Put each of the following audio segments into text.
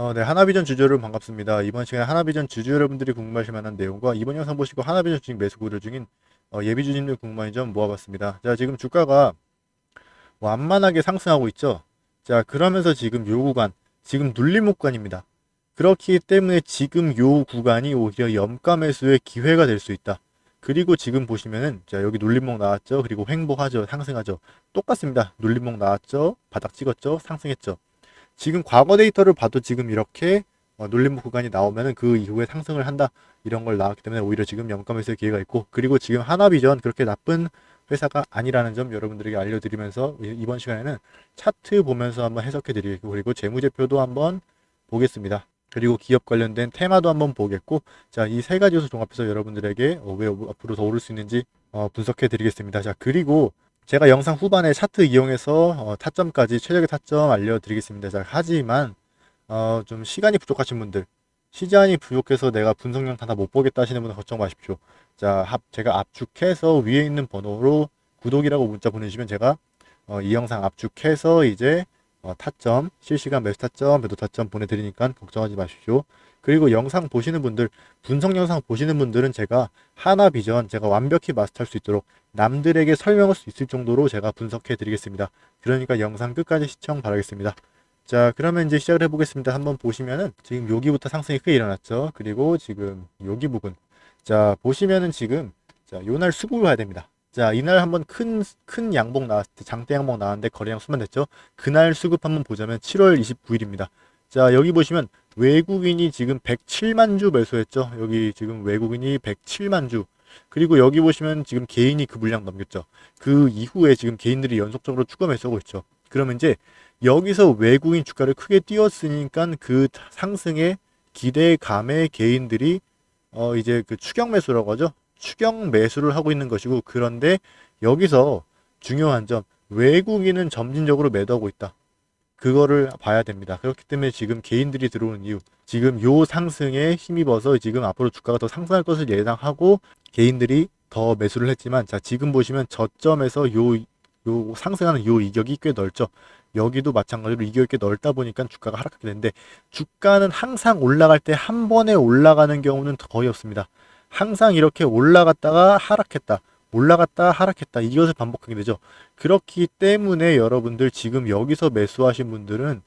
어, 네, 하나비전 주주 여러분 반갑습니다. 이번 시간에 하나비전 주주 여러분들이 궁금하실 만한 내용과 이번 영상 보시고 하나비전 주식 매수 고려 중인 어, 예비 주주님들 궁금한 점 모아봤습니다. 자, 지금 주가가 완만하게 상승하고 있죠. 자, 그러면서 지금 요 구간, 지금 눌림목 구간입니다. 그렇기 때문에 지금 요 구간이 오히려 염가 매수의 기회가 될 수 있다. 그리고 지금 보시면은 자 여기 눌림목 나왔죠. 그리고 횡보하죠. 상승하죠. 똑같습니다. 눌림목 나왔죠. 바닥 찍었죠. 상승했죠. 지금 과거 데이터를 봐도 지금 이렇게 어, 눌림목 구간이 나오면은 그 이후에 상승을 한다 이런 걸 나왔기 때문에 오히려 지금 매수의 기회가 있고 그리고 지금 하나비전 그렇게 나쁜 회사가 아니라는 점 여러분들에게 알려드리면서 이- 이번 시간에는 차트 보면서 한번 해석해 드리고 그리고 재무제표도 한번 보겠습니다. 그리고 기업 관련된 테마도 한번 보겠고 자 이 세 가지 요소 종합해서 여러분들에게 어, 왜 앞으로 더 오를 수 있는지 어, 분석해 드리겠습니다. 자 그리고 제가 영상 후반에 차트 이용해서 어, 타점까지 최적의 타점 알려드리겠습니다. 자 하지만 어, 좀 시간이 부족하신 분들 시간이 부족해서 내가 분석 영상 다못 보겠다 하시는 분은 걱정 마십시오. 자 합, 제가 압축해서 위에 있는 번호로 구독이라고 문자 보내주시면 제가 어, 이 영상 압축해서 이제 어, 타점, 실시간 매수 타점, 매도 타점 보내드리니까 걱정하지 마십시오. 그리고 영상 보시는 분들, 분석 영상 보시는 분들은 제가 하나 비전 제가 완벽히 마스터할 수 있도록 남들에게 설명할 수 있을 정도로 제가 분석해 드리겠습니다. 그러니까 영상 끝까지 시청 바라겠습니다. 자, 그러면 이제 시작을 해보겠습니다. 한번 보시면은 지금 여기부터 상승이 크게 일어났죠. 그리고 지금 여기 부분. 자, 보시면은 지금 자, 요날 수급을 봐야 됩니다. 자, 이날 한번 큰, 큰 양봉 나왔을 때, 장대 양봉 나왔는데 거래량 수만 됐죠. 그날 수급 한번 보자면 7월 29일입니다. 자, 여기 보시면 외국인이 지금 107만 주 매수했죠. 여기 지금 외국인이 107만 주. 그리고 여기 보시면 지금 개인이 그 물량 넘겼죠. 그 이후에 지금 개인들이 연속적으로 추가 매수하고 있죠. 그러면 이제 여기서 외국인 주가를 크게 띄웠으니까 그 상승의 기대감에 개인들이 어 이제 그 추격 매수라고 하죠. 추격 매수를 하고 있는 것이고 그런데 여기서 중요한 점 외국인은 점진적으로 매도하고 있다. 그거를 봐야 됩니다. 그렇기 때문에 지금 개인들이 들어오는 이유, 지금 요 상승에 힘입어서 지금 앞으로 주가가 더 상승할 것을 예상하고 개인들이 더 매수를 했지만 자 지금 보시면 저점에서 요, 요 상승하는 요 이격이 꽤 넓죠. 여기도 마찬가지로 이격이 꽤 넓다 보니까 주가가 하락하게 되는데 주가는 항상 올라갈 때 한 번에 올라가는 경우는 거의 없습니다. 항상 이렇게 올라갔다가 하락했다. 올라갔다 하락했다. 이것을 반복하게 되죠. 그렇기 때문에 여러분들 지금 여기서 매수하신 분들은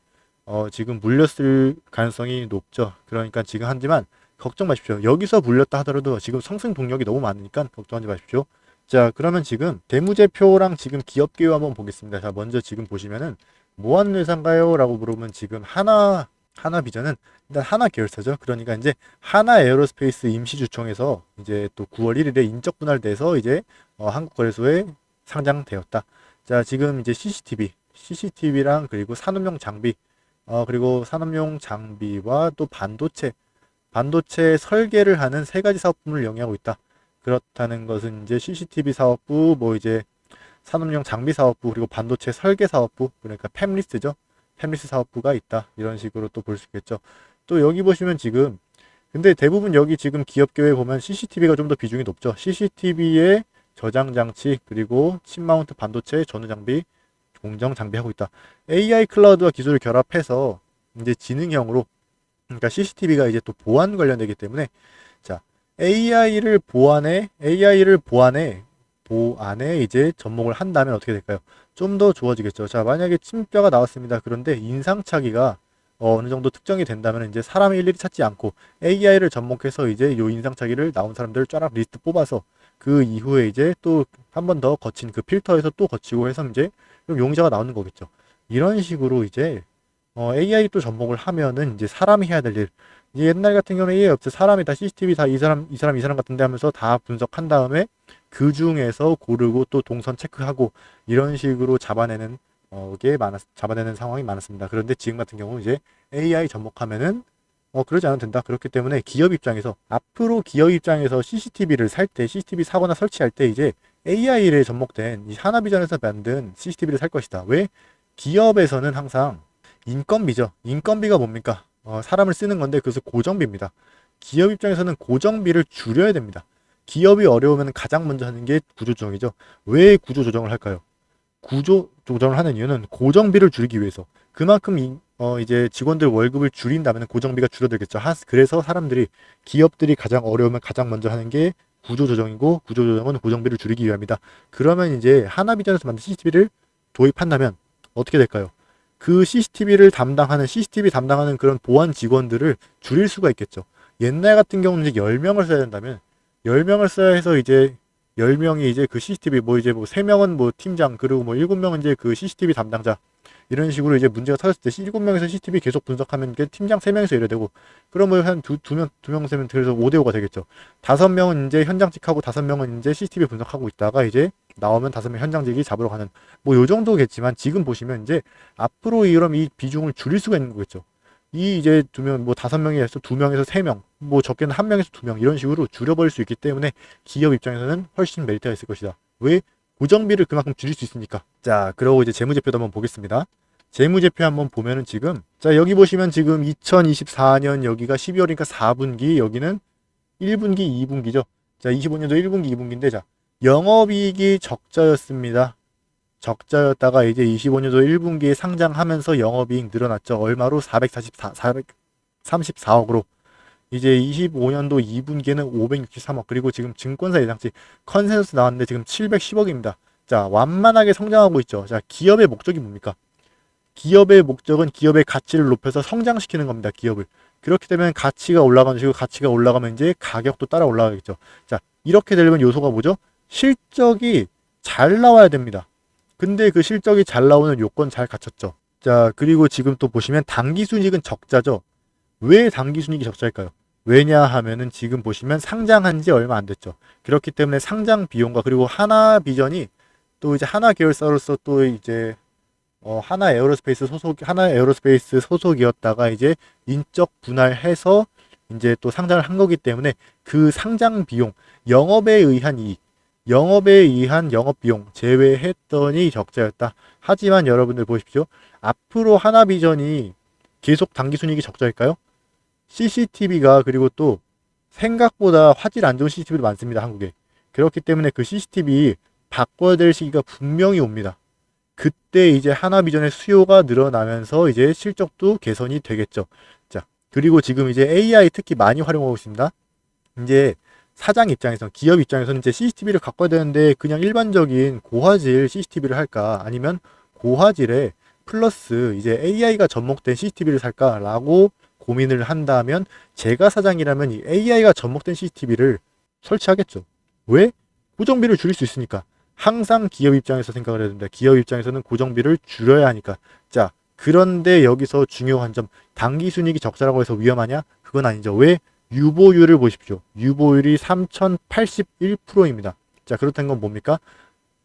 어, 지금 물렸을 가능성이 높죠. 그러니까 지금 하지만 걱정 마십시오. 여기서 물렸다 하더라도 지금 상승 동력이 너무 많으니까 걱정하지 마십시오. 자, 그러면 지금 대무제표랑 지금 기업계요 한번 보겠습니다. 자, 먼저 지금 보시면은 뭐 하는 회사인가요? 라고 물으면 지금 하나 하나 비전은 일단 하나 계열사죠. 그러니까 이제 하나 에어로스페이스 임시주총에서 이제 또 9월 1일에 인적 분할돼서 이제 어, 한국거래소에 상장되었다. 자, 지금 이제 CCTV, CCTV랑 그리고 산업용 장비, 어, 그리고 산업용 장비와 또 반도체, 반도체 설계를 하는 세 가지 사업부를 영위하고 있다. 그렇다는 것은 이제 CCTV 사업부, 뭐 이제 산업용 장비 사업부, 그리고 반도체 설계 사업부, 그러니까 팹리스죠. 팹리스 사업부가 있다. 이런 식으로 또 볼 수 있겠죠. 또 여기 보시면 지금 근데 대부분 여기 지금 기업계에 보면 CCTV가 좀 더 비중이 높죠. CCTV의 저장 장치 그리고 칩 마운트 반도체 전후 장비 공정 장비하고 있다. AI 클라우드와 기술을 결합해서 이제 지능형으로 그러니까 CCTV가 이제 또 보안 관련되기 때문에 자 AI를 보안해 AI를 보안해 보안에 이제 접목을 한다면 어떻게 될까요? 좀 더 좋아지겠죠. 자 만약에 침뼈가 나왔습니다. 그런데 인상착의가 어, 어느 정도 특정이 된다면 이제 사람이 일일이 찾지 않고 AI를 접목해서 이제 요 인상착의를 나온 사람들을 쫙 리스트 뽑아서 그 이후에 이제 또 한 번 더 거친 그 필터에서 또 거치고 해서 이제 용의자가 나오는 거겠죠. 이런 식으로 이제 어, AI 또 접목을 하면은 이제 사람이 해야 될 일. 옛날 같은 경우는 AI 없죠. 사람이 다 CCTV 다 이 사람 이 사람 이 사람 같은데 하면서 다 분석한 다음에 그 중에서 고르고 또 동선 체크하고 이런 식으로 잡아내는 어, 게 많았 잡아내는 상황이 많았습니다. 그런데 지금 같은 경우 이제 AI 접목하면은 어 그러지 않아도 된다. 그렇기 때문에 기업 입장에서 앞으로 기업 입장에서 CCTV를 살 때 CCTV 사거나 설치할 때 이제 AI를 접목된 이 하나비전에서 만든 CCTV를 살 것이다. 왜? 기업에서는 항상 인건비죠. 인건비가 뭡니까? 어, 사람을 쓰는 건데 그것은 고정비입니다. 기업 입장에서는 고정비를 줄여야 됩니다. 기업이 어려우면 가장 먼저 하는 게 구조조정이죠. 왜 구조조정을 할까요? 구조 조정을 하는 이유는 고정비를 줄이기 위해서 그만큼 이- 어 이제 직원들 월급을 줄인다면 고정비가 줄어들겠죠. 하- 그래서 사람들이 기업들이 가장 어려우면 가장 먼저 하는 게 구조 조정이고 구조 조정은 고정비를 줄이기 위함이다. 그러면 이제 하나비전에서 만든 CCTV를 도입한다면 어떻게 될까요? 그 CCTV를 담당하는 CCTV 담당하는 그런 보안 직원들을 줄일 수가 있겠죠. 옛날 같은 경우는 이제 10명을 써야 된다면 10명을 써야 해서 이제 10명이 이제 그 CCTV 뭐 이제 뭐 3명은 뭐 팀장 그리고 뭐 7명은 이제 그 CCTV 담당자 이런 식으로 이제 문제가 터졌을 때 7명에서 CCTV 계속 분석하면 그 팀장 3명에서 이래 되고 그러면 한두두명 두명 세면 그래서 5대 5가 되겠죠. 다섯 명은 이제 현장직하고 다섯 명은 이제 CCTV 분석하고 있다가 이제 나오면 다섯 명 현장직이 잡으러 가는 뭐 요 정도겠지만 지금 보시면 이제 앞으로 이런 이 비중을 줄일 수가 있는 거겠죠. 이 이제 두 명, 뭐 다섯 명에서 두 명에서 세 명, 뭐 적게는 한 명에서 두 명 이런 식으로 줄여버릴 수 있기 때문에 기업 입장에서는 훨씬 메리트가 있을 것이다. 왜? 고정비를 그만큼 줄일 수 있으니까. 자, 그러고 이제 재무제표도 한번 보겠습니다. 재무제표 한번 보면은 지금, 자, 여기 보시면 지금 2024년 여기가 12월이니까 4분기, 여기는 1분기, 2분기죠. 자, 25년도 1분기, 2분기인데, 자, 영업이익이 적자였습니다. 적자였다가 이제 25년도 1분기에 상장하면서 영업이익 늘어났죠. 얼마로? 444, 434억으로. 이제 25년도 2분기에는 563억. 그리고 지금 증권사 예상치 컨센서스 나왔는데 지금 710억입니다. 자, 완만하게 성장하고 있죠. 자, 기업의 목적이 뭡니까? 기업의 목적은 기업의 가치를 높여서 성장시키는 겁니다. 기업을. 그렇게 되면 가치가 올라가는 식으로 가치가 올라가면 이제 가격도 따라 올라가겠죠. 자, 이렇게 되려면 요소가 뭐죠? 실적이 잘 나와야 됩니다. 근데 그 실적이 잘 나오는 요건 잘 갖췄죠. 자, 그리고 지금 또 보시면 당기 순이익은 적자죠. 왜 당기 순이익이 적자일까요? 왜냐 하면은 지금 보시면 상장한 지 얼마 안 됐죠. 그렇기 때문에 상장 비용과 그리고 하나 비전이 또 이제 하나 계열사로서 또 이제 어 하나 에어로스페이스 소속 하나 에어로스페이스 소속이었다가 이제 인적 분할해서 이제 또 상장을 한 거기 때문에 그 상장 비용 영업에 의한 이익 영업에 의한 영업 비용 제외했더니 적자였다. 하지만 여러분들 보십시오. 앞으로 하나비전이 계속 당기순이익이 적자일까요? CCTV가 그리고 또 생각보다 화질 안 좋은 CCTV도 많습니다. 한국에. 그렇기 때문에 그 CCTV 바꿔야 될 시기가 분명히 옵니다. 그때 이제 하나비전의 수요가 늘어나면서 이제 실적도 개선이 되겠죠. 자, 그리고 지금 이제 AI 특히 많이 활용하고 있습니다. 이제 사장 입장에서 기업 입장에서는 이제 CCTV를 갖고 야 되는데 그냥 일반적인 고화질 CCTV를 할까 아니면 고화질에 플러스 이제 AI가 접목된 CCTV를 살까라고 고민을 한다면 제가 사장이라면 이 AI가 접목된 CCTV를 설치하겠죠. 왜? 고정비를 줄일 수 있으니까. 항상 기업 입장에서 생각을 해야 됩니다. 기업 입장에서는 고정비를 줄여야 하니까. 자, 그런데 여기서 중요한 점, 당기 순이익이 적자라고 해서 위험하냐? 그건 아니죠. 왜? 유보율을 보십시오. 유보율이 3081%입니다. 자, 그렇다는 건 뭡니까?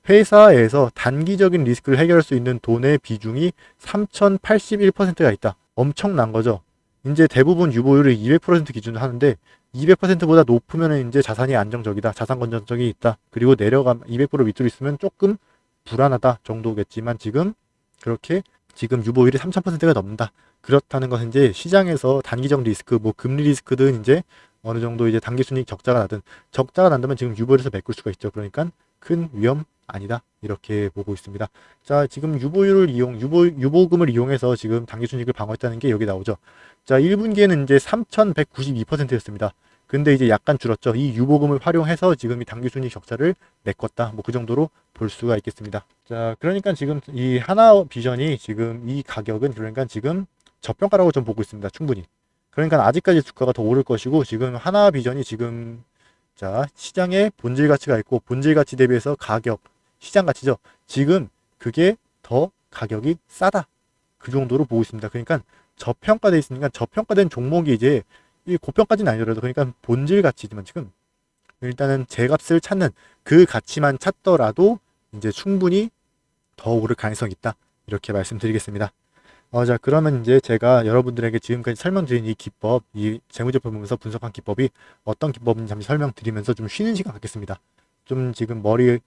회사에서 단기적인 리스크를 해결할 수 있는 돈의 비중이 3081%가 있다. 엄청난 거죠. 이제 대부분 유보율을 200% 기준으로 하는데 200%보다 높으면 이제 자산이 안정적이다. 자산 건전성이 있다. 그리고 내려감 200% 밑으로 있으면 조금 불안하다 정도겠지만 지금 그렇게 지금 유보율이 3000%가 넘는다. 그렇다는 것은 이제 시장에서 단기적 리스크, 뭐 금리 리스크든 이제 어느 정도 이제 단기 순이익 적자가 나든 적자가 난다면 지금 유보율에서 메꿀 수가 있죠. 그러니까 큰 위험 아니다. 이렇게 보고 있습니다. 자, 지금 유보율을 이용, 유보, 유보금을 이용해서 지금 단기 순이익을 방어했다는 게 여기 나오죠. 자, 1분기에는 이제 3,192%였습니다. 근데 이제 약간 줄었죠. 이 유보금을 활용해서 지금 이 당기 순이익 적자를 메꿨다. 뭐 그 정도로 볼 수가 있겠습니다. 자, 그러니까 지금 이 하나 비전이 지금 이 가격은 그러니까 지금 저평가라고 좀 보고 있습니다. 충분히. 그러니까 아직까지 주가가 더 오를 것이고 지금 하나 비전이 지금 자, 시장에 본질 가치가 있고 본질 가치 대비해서 가격, 시장 가치죠. 지금 그게 더 가격이 싸다. 그 정도로 보고 있습니다. 그러니까 저평가돼 있으니까 저평가된 종목이 이제 이 고평까지는 아니더라도 그러니까 본질 가치지만 지금 일단은 제 값을 찾는 그 가치만 찾더라도 이제 충분히 더 오를 가능성이 있다. 이렇게 말씀드리겠습니다. 어, 자, 그러면 이제 제가 여러분들에게 지금까지 설명드린 이 기법, 이 재무제표 보면서 분석한 기법이 어떤 기법인지 잠시 설명드리면서 좀 쉬는 시간 갖겠습니다. 좀 지금 머리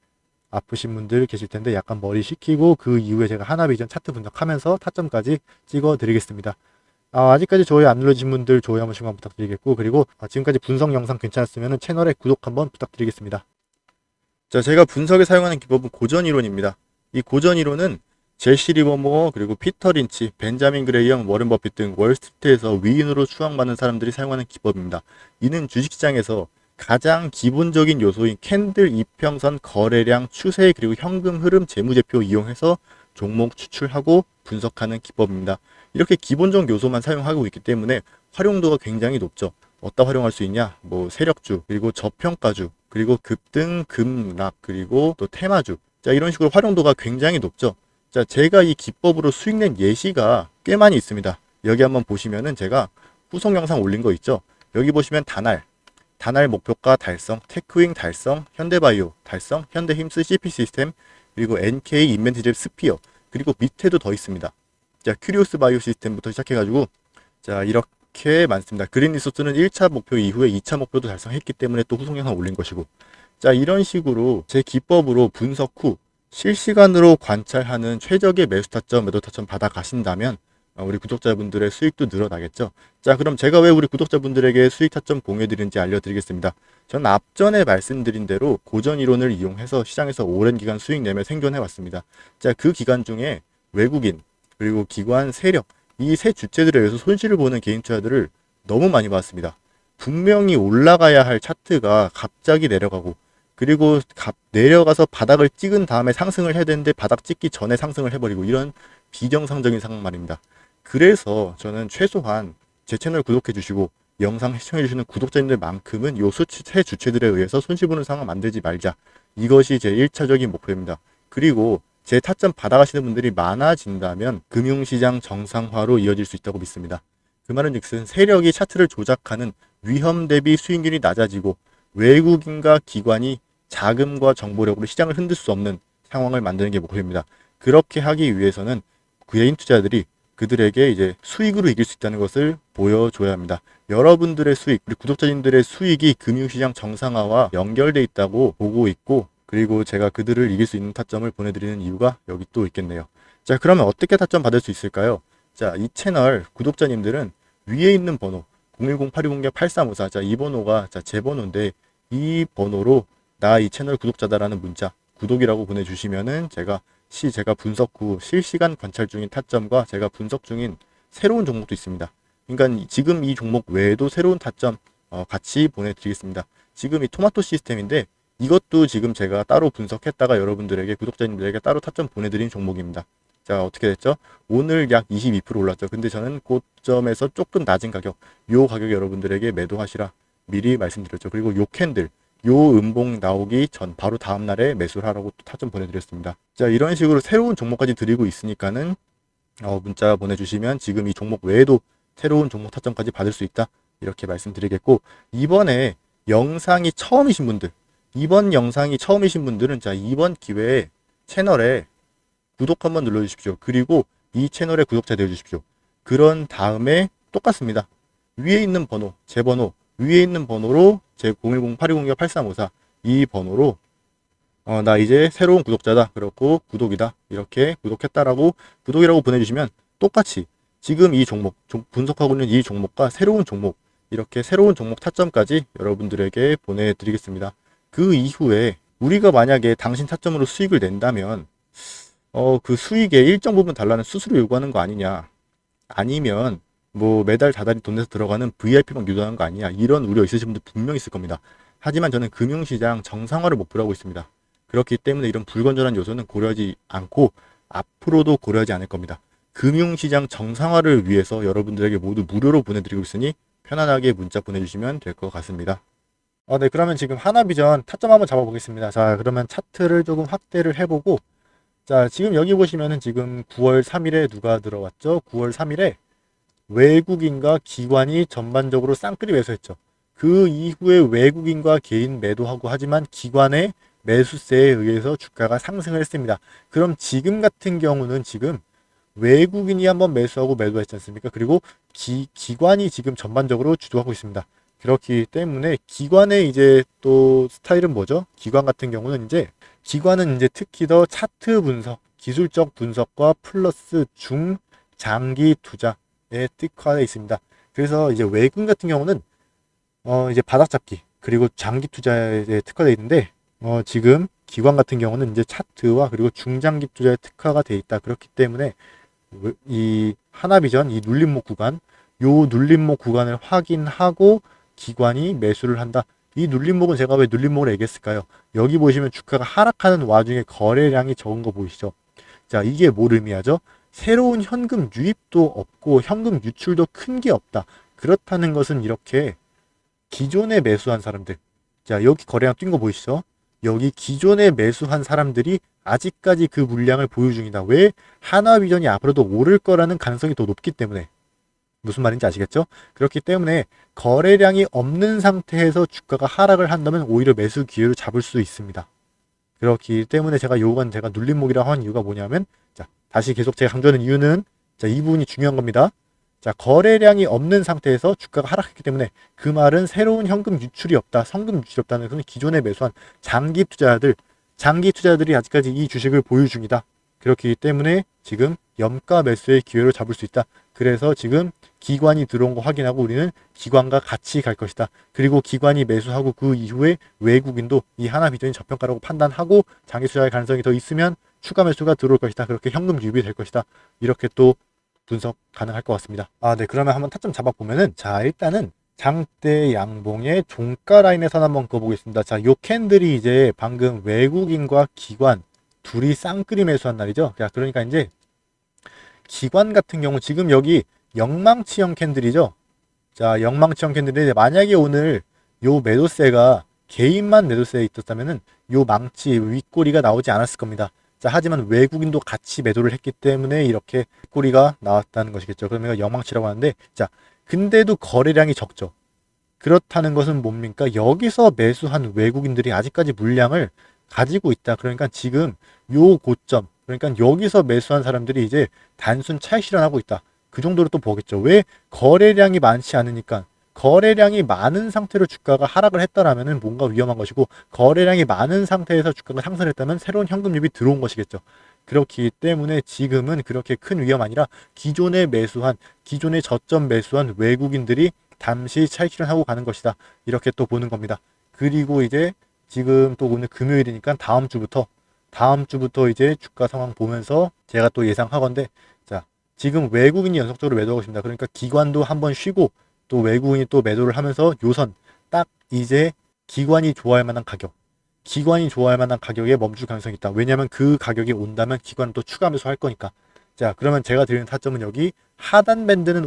아프신 분들 계실 텐데 약간 머리 식히고 그 이후에 제가 하나 비전 차트 분석하면서 타점까지 찍어 드리겠습니다. 아, 아직까지 좋아요 안 눌러주신 분들 좋아요 한 번씩만 부탁드리겠고 그리고 아, 지금까지 분석 영상 괜찮았으면 채널에 구독 한번 부탁드리겠습니다. 자, 제가 분석에 사용하는 기법은 고전 이론입니다. 이 고전 이론은 제시 리버모어 그리고 피터 린치, 벤자민 그레이엄, 워렌 버핏 등 월스트리트에서 위인으로 추앙받는 사람들이 사용하는 기법입니다. 이는 주식시장에서 가장 기본적인 요소인 캔들 이평선 거래량 추세 그리고 현금 흐름 재무제표 이용해서 종목 추출하고 분석하는 기법입니다. 이렇게 기본적 요소만 사용하고 있기 때문에 활용도가 굉장히 높죠. 어디다 활용할 수 있냐? 뭐 세력주, 그리고 저평가주, 그리고 급등, 급락, 그리고 또 테마주. 자, 이런 식으로 활용도가 굉장히 높죠. 자, 제가 이 기법으로 수익 낸 예시가 꽤 많이 있습니다. 여기 한번 보시면은 제가 후속 영상 올린 거 있죠. 여기 보시면 단알, 단알 목표가 달성, 테크윙 달성, 현대바이오 달성, 현대힘스 CP 시스템, 그리고 NK 인벤티집 스피어, 그리고 밑에도 더 있습니다. 자, 큐리오스 바이오 시스템부터 시작해가지고, 자, 이렇게 많습니다. 그린 리소스는 1차 목표 이후에 2차 목표도 달성했기 때문에 또 후속 영상 올린 것이고, 자, 이런 식으로 제 기법으로 분석 후 실시간으로 관찰하는 최적의 매수 타점, 매도 타점 받아 가신다면 어, 우리 구독자분들의 수익도 늘어나겠죠. 자, 그럼 제가 왜 우리 구독자분들에게 수익 타점 공유드리는지 알려드리겠습니다. 전 앞전에 말씀드린 대로 고전 이론을 이용해서 시장에서 오랜 기간 수익 내며 생존해 왔습니다. 자, 그 기간 중에 외국인 그리고 기관 세력 이 세 주체들에 의해서 손실을 보는 개인 투자들을 너무 많이 봤습니다. 분명히 올라가야 할 차트가 갑자기 내려가고 그리고 갑 내려가서 바닥을 찍은 다음에 상승을 해야 되는데 바닥 찍기 전에 상승을 해버리고 이런 비정상적인 상황 말입니다. 그래서 저는 최소한 제 채널 구독해 주시고 영상 시청해 주시는 구독자님들만큼은 요 수치 세 주체들에 의해서 손실 보는 상황 만들지 말자. 이것이 제 1차적인 목표입니다. 그리고 제 타점 받아가시는 분들이 많아진다면 금융시장 정상화로 이어질 수 있다고 믿습니다. 그 말은 즉슨 세력이 차트를 조작하는 위험 대비 수익률이 낮아지고 외국인과 기관이 자금과 정보력으로 시장을 흔들 수 없는 상황을 만드는 게 목표입니다. 그렇게 하기 위해서는 개인 투자들이 그들에게 이제 수익으로 이길 수 있다는 것을 보여줘야 합니다. 여러분들의 수익, 우리 구독자님들의 수익이 금융시장 정상화와 연결돼 있다고 보고 있고, 그리고 제가 그들을 이길 수 있는 타점을 보내드리는 이유가 여기 또 있겠네요. 자, 그러면 어떻게 타점 받을 수 있을까요? 자, 이 채널 구독자님들은 위에 있는 번호 010-8206-8354. 자, 이 번호가 자, 제 번호인데 이 번호로 나 이 채널 구독자다라는 문자 구독이라고 보내주시면은 제가 시 제가 분석 후 실시간 관찰 중인 타점과 제가 분석 중인 새로운 종목도 있습니다. 그러니까 지금 이 종목 외에도 새로운 타점 어, 같이 보내드리겠습니다. 지금 이 토마토 시스템인데 이것도 지금 제가 따로 분석했다가 여러분들에게 구독자님들에게 따로 타점 보내드린 종목입니다. 자 어떻게 됐죠? 오늘 약 22% 올랐죠. 근데 저는 고점에서 조금 낮은 가격, 요 가격 여러분들에게 매도하시라 미리 말씀드렸죠. 그리고 요 캔들, 요 음봉 나오기 전 바로 다음 날에 매수를 하라고 또 타점 보내드렸습니다. 자 이런 식으로 새로운 종목까지 드리고 있으니까는 어, 문자 보내주시면 지금 이 종목 외에도 새로운 종목 타점까지 받을 수 있다 이렇게 말씀드리겠고 이번에 영상이 처음이신 분들 이번 영상이 처음이신 분들은 자 이번 기회에 채널에 구독 한번 눌러주십시오. 그리고 이 채널의 구독자 되어주십시오. 그런 다음에 똑같습니다. 위에 있는 번호, 제 번호, 위에 있는 번호로 제 010-8202-8354 이 번호로 어, 나 이제 새로운 구독자다. 그렇고 구독이다. 이렇게 구독했다라고 구독이라고 보내주시면 똑같이 지금 이 종목 종- 분석하고 있는 이 종목과 새로운 종목 이렇게 새로운 종목 타점까지 여러분들에게 보내드리겠습니다. 그 이후에 우리가 만약에 당신 타점으로 수익을 낸다면 어, 그 수익의 일정 부분 달라는 수수료 요구하는 거 아니냐. 아니면 뭐 매달 다달이 돈 내서 들어가는 VIP방 유도하는 거 아니냐. 이런 우려 있으신 분들 분명히 있을 겁니다. 하지만 저는 금융시장 정상화를 목표로 하고 있습니다. 그렇기 때문에 이런 불건전한 요소는 고려하지 않고 앞으로도 고려하지 않을 겁니다. 금융시장 정상화를 위해서 여러분들에게 모두 무료로 보내드리고 있으니 편안하게 문자 보내주시면 될 것 같습니다. 어, 네, 그러면 지금 하나비전 타점 한번 잡아보겠습니다. 자, 그러면 차트를 조금 확대를 해보고, 자, 지금 여기 보시면은 지금 9월 3일에 누가 들어왔죠? 9월 3일에 외국인과 기관이 전반적으로 쌍끌이 매수했죠. 그 이후에 외국인과 개인 매도하고 하지만 기관의 매수세에 의해서 주가가 상승을 했습니다. 그럼 지금 같은 경우는 지금 외국인이 한번 매수하고 매도했지 않습니까? 그리고 기, 기관이 지금 전반적으로 주도하고 있습니다. 그렇기 때문에 기관의 이제 또 스타일은 뭐죠? 기관 같은 경우는 이제 기관은 이제 특히 더 차트 분석, 기술적 분석과 플러스 중 장기 투자에 특화되어 있습니다. 그래서 이제 외국인 같은 경우는 어 이제 바닥 잡기 그리고 장기 투자에 특화되어 있는데 어 지금 기관 같은 경우는 이제 차트와 그리고 중장기 투자에 특화가 돼 있다. 그렇기 때문에 왜- 이 하나비전 이 눌림목 구간 요 눌림목 구간을 확인하고 기관이 매수를 한다. 이 눌림목은 제가 왜 눌림목을 얘기했을까요? 여기 보시면 주가가 하락하는 와중에 거래량이 적은 거 보이시죠? 자, 이게 뭘 의미하죠? 새로운 현금 유입도 없고 현금 유출도 큰 게 없다. 그렇다는 것은 이렇게 기존에 매수한 사람들. 자, 여기 거래량 뛴 거 보이시죠? 여기 기존에 매수한 사람들이 아직까지 그 물량을 보유 중이다. 왜? 하나비전이 앞으로도 오를 거라는 가능성이 더 높기 때문에. 무슨 말인지 아시겠죠? 그렇기 때문에 거래량이 없는 상태에서 주가가 하락을 한다면 오히려 매수 기회를 잡을 수 있습니다. 그렇기 때문에 제가 요건 제가 눌림목이라고 한 이유가 뭐냐면 자, 다시 계속 제가 강조하는 이유는 자, 이 부분이 중요한 겁니다. 자, 거래량이 없는 상태에서 주가가 하락했기 때문에 그 말은 새로운 현금 유출이 없다, 성금 유출이 없다는 것은 기존에 매수한 장기 투자자들, 장기 투자자들이 아직까지 이 주식을 보유 중이다. 그렇기 때문에 지금 염가 매수의 기회를 잡을 수 있다. 그래서 지금 기관이 들어온 거 확인하고 우리는 기관과 같이 갈 것이다. 그리고 기관이 매수하고 그 이후에 외국인도 이 하나 비전이 저평가라고 판단하고 장기 투자의 가능성이 더 있으면 추가 매수가 들어올 것이다. 그렇게 현금 유입이 될 것이다. 이렇게 또 분석 가능할 것 같습니다. 아, 네. 그러면 한번 타점 잡아 보면은 자, 일단은 장대 양봉의 종가 라인에서 한번 그어보겠습니다. 자, 요 캔들이 이제 방금 외국인과 기관 둘이 쌍끌이 매수한 날이죠. 자, 그러니까 이제 기관 같은 경우 지금 여기 영망치형 캔들이죠. 자, 영망치형 캔들인데 만약에 오늘 요 매도세가 개인만 매도세에 있었다면은 요 망치 윗꼬리가 나오지 않았을 겁니다. 자, 하지만 외국인도 같이 매도를 했기 때문에 이렇게 꼬리가 나왔다는 것이겠죠. 그러면 이거 영망치라고 하는데, 자, 근데도 거래량이 적죠. 그렇다는 것은 뭡니까? 여기서 매수한 외국인들이 아직까지 물량을 가지고 있다. 그러니까 지금 요 고점, 그러니까 여기서 매수한 사람들이 이제 단순 차익 실현하고 있다. 그 정도로 또 보겠죠. 왜 거래량이 많지 않으니까 거래량이 많은 상태로 주가가 하락을 했다라면은 뭔가 위험한 것이고 거래량이 많은 상태에서 주가가 상승했다면 새로운 현금 유입이 들어온 것이겠죠. 그렇기 때문에 지금은 그렇게 큰 위험 아니라 기존에 매수한 기존에 저점 매수한 외국인들이 잠시 차익 실현하고 가는 것이다. 이렇게 또 보는 겁니다. 그리고 이제 지금 또 오늘 금요일이니까 다음 주부터 다음 주부터 이제 주가 상황 보면서 제가 또 예상하건데 자 지금 외국인이 연속적으로 매도하고 있습니다. 그러니까 기관도 한번 쉬고 또 외국인이 또 매도를 하면서 요선 딱 이제 기관이 좋아할 만한 가격 기관이 좋아할 만한 가격에 멈출 가능성이 있다. 왜냐하면 그 가격이 온다면 기관은 또 추가 매수할 거니까. 자 그러면 제가 드리는 타점은 여기 하단 밴드는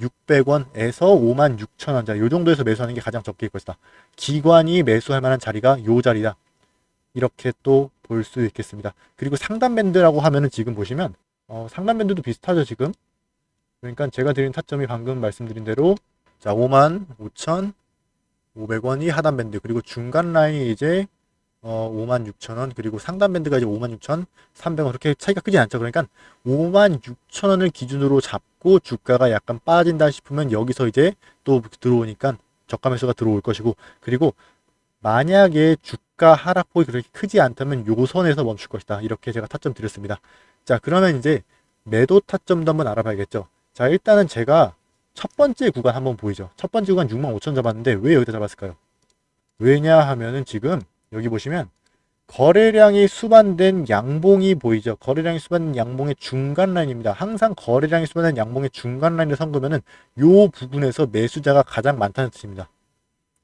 55,600원에서 56,000원 자, 요 정도에서 매수하는 게 가장 적게일 것이다. 기관이 매수할 만한 자리가 요 자리다. 이렇게 또 볼 수 있겠습니다. 그리고 상단 밴드라고 하면은 지금 보시면 어, 상단 밴드도 비슷하죠 지금. 그러니까 제가 드린 타점이 방금 말씀드린 대로 자 5만 5천 500원이 하단 밴드 그리고 중간 라인이 이제 어 5만 6천 원 그리고 상단 밴드가 이제 5만 6천 300원 그렇게 차이가 크지 않죠. 그러니까 5만 6천 원을 기준으로 잡고 주가가 약간 빠진다 싶으면 여기서 이제 또 들어오니까 저가 매수가 들어올 것이고 그리고 만약에 주가 하락폭이 그렇게 크지 않다면 요 선에서 멈출 것이다. 이렇게 제가 타점 드렸습니다. 자, 그러면 이제 매도 타점도 한번 알아봐야겠죠. 자, 일단은 제가 첫 번째 구간 한번 보이죠. 첫 번째 구간 6만 5천 잡았는데 왜 여기다 잡았을까요? 왜냐 하면은 지금 여기 보시면 거래량이 수반된 양봉이 보이죠. 거래량이 수반된 양봉의 중간 라인입니다. 항상 거래량이 수반된 양봉의 중간 라인을 선그면은 요 부분에서 매수자가 가장 많다는 뜻입니다.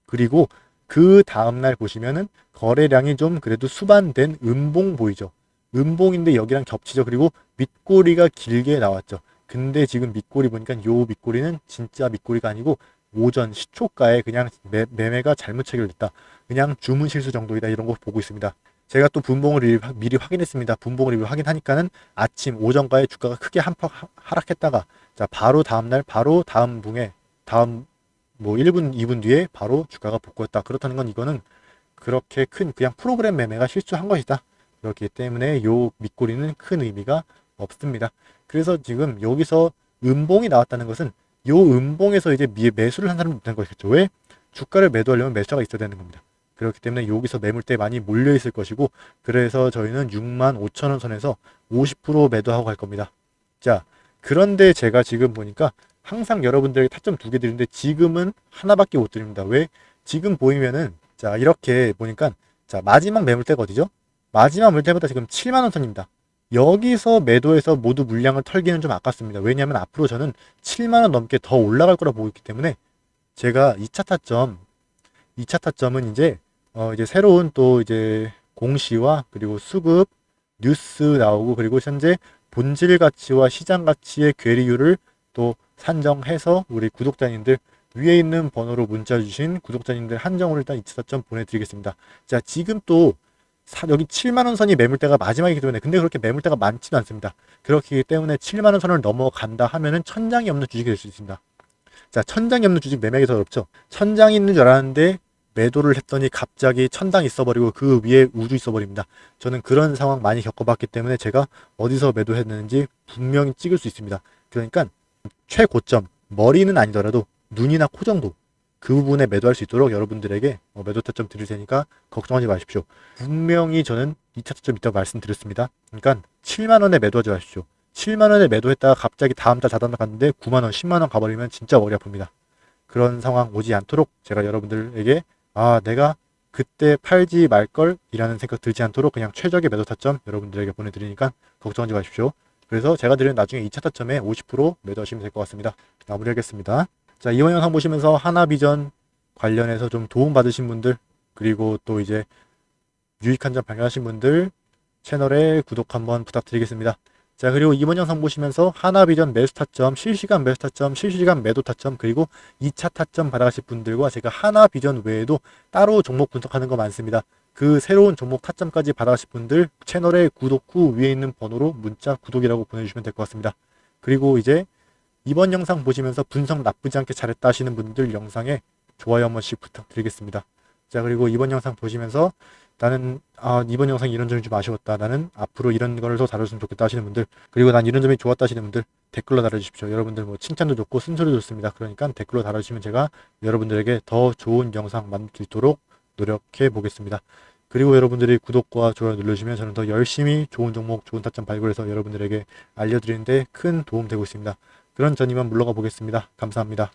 그리고 그 다음날 보시면은 거래량이 좀 그래도 수반된 음봉 보이죠. 음봉인데 여기랑 겹치죠. 그리고 밑꼬리가 길게 나왔죠. 근데 지금 밑꼬리 보니까 요 밑꼬리는 진짜 밑꼬리가 아니고 오전 시초가에 그냥 매, 매매가 잘못 체결됐다. 그냥 주문 실수 정도이다. 이런 거 보고 있습니다. 제가 또 분봉을 리- 미리 확인했습니다. 분봉을 미리 확인하니까는 아침 오전가에 주가가 크게 하- 하락했다가 자 바로 다음날 바로 다음 봉에 다음 뭐 1분, 2분 뒤에 바로 주가가 복구했다. 그렇다는 건 이거는 그렇게 큰 그냥 프로그램 매매가 실수한 것이다. 그렇기 때문에 요 밑꼬리는 큰 의미가 없습니다. 그래서 지금 여기서 음봉이 나왔다는 것은 요 음봉에서 이제 미- 매수를 한 사람이 된 것이겠죠. 왜? 주가를 매도하려면 매수가 있어야 되는 겁니다. 그렇기 때문에 여기서 매물대 많이 몰려 있을 것이고 그래서 저희는 6만 5천 원 선에서 50% 매도하고 갈 겁니다. 자, 그런데 제가 지금 보니까 항상 여러분들에게 타점 두 개 드리는데 지금은 하나밖에 못 드립니다. 왜? 지금 보이면은 자 이렇게 보니까 자, 마지막 매물대가 어디죠? 마지막 매물대보다 지금 7만 원 선입니다. 여기서 매도해서 모두 물량을 털기는 좀 아깝습니다. 왜냐하면 앞으로 저는 7만원 넘게 더 올라갈 거라 보고 있기 때문에 제가 2차 타점, 2차 타점은 이제, 어, 이제 새로운 또 이제 공시와 그리고 수급, 뉴스 나오고 그리고 현재 본질 가치와 시장 가치의 괴리율을 또 산정해서 우리 구독자님들 위에 있는 번호로 문자 주신 구독자님들 한정으로 일단 2차 타점 보내드리겠습니다. 자, 지금 또 사- 여기 7만원 선이 매물대가 마지막이기 때문에 근데 그렇게 매물대가 많지는 않습니다. 그렇기 때문에 7만원 선을 넘어간다 하면은 천장이 없는 주식이 될 수 있습니다. 자, 천장이 없는 주식 매매하기 더 어렵죠. 천장이 있는 줄 알았는데 매도를 했더니 갑자기 천당이 있어버리고 그 위에 우주 있어버립니다. 저는 그런 상황 많이 겪어봤기 때문에 제가 어디서 매도했는지 분명히 찍을 수 있습니다. 그러니까 최고점, 머리는 아니더라도 눈이나 코 정도 그 부분에 매도할 수 있도록 여러분들에게 어, 매도 타점 드릴 테니까 걱정하지 마십시오. 분명히 저는 2차 타점 있다고 말씀드렸습니다. 그러니까 7만 원에 매도하지 마십시오. 7만 원에 매도했다가 갑자기 다음 달 자단락 갔는데 9만 원, 10만 원 가버리면 진짜 머리 아픕니다. 그런 상황 오지 않도록 제가 여러분들에게 아 내가 그때 팔지 말 걸 이라는 생각 들지 않도록 그냥 최적의 매도 타점 여러분들에게 보내드리니까 걱정하지 마십시오. 그래서 제가 드리는 나중에 2차 타점에 50% 매도하시면 될 것 같습니다. 마무리하겠습니다. 자 이번 영상 보시면서 하나비전 관련해서 좀 도움 받으신 분들 그리고 또 이제 유익한 점 발견하신 분들 채널에 구독 한번 부탁드리겠습니다. 자 그리고 이번 영상 보시면서 하나비전 매수 타점, 실시간 매수 타점, 실시간 매도 타점 그리고 2차 타점 받아가실 분들과 제가 하나비전 외에도 따로 종목 분석하는 거 많습니다. 그 새로운 종목 타점까지 받아가실 분들 채널에 구독 후 위에 있는 번호로 문자 구독이라고 보내주시면 될 것 같습니다. 그리고 이제 이번 영상 보시면서 분석 나쁘지 않게 잘했다 하시는 분들 영상에 좋아요 한 번씩 부탁드리겠습니다. 자 그리고 이번 영상 보시면서 나는 아 이번 영상 이런 점이 좀 아쉬웠다. 나는 앞으로 이런 거를 더 다뤘으면 좋겠다 하시는 분들 그리고 난 이런 점이 좋았다 하시는 분들 댓글로 달아주십시오. 여러분들 뭐 칭찬도 좋고 순소리 좋습니다. 그러니까 댓글로 달아주시면 제가 여러분들에게 더 좋은 영상 만들 수 있도록 노력해 보겠습니다. 그리고 여러분들이 구독과 좋아요 눌러주시면 저는 더 열심히 좋은 종목 좋은 타점 발굴해서 여러분들에게 알려드리는데 큰 도움 되고 있습니다 그런 전 이만 물러가 보겠습니다. 감사합니다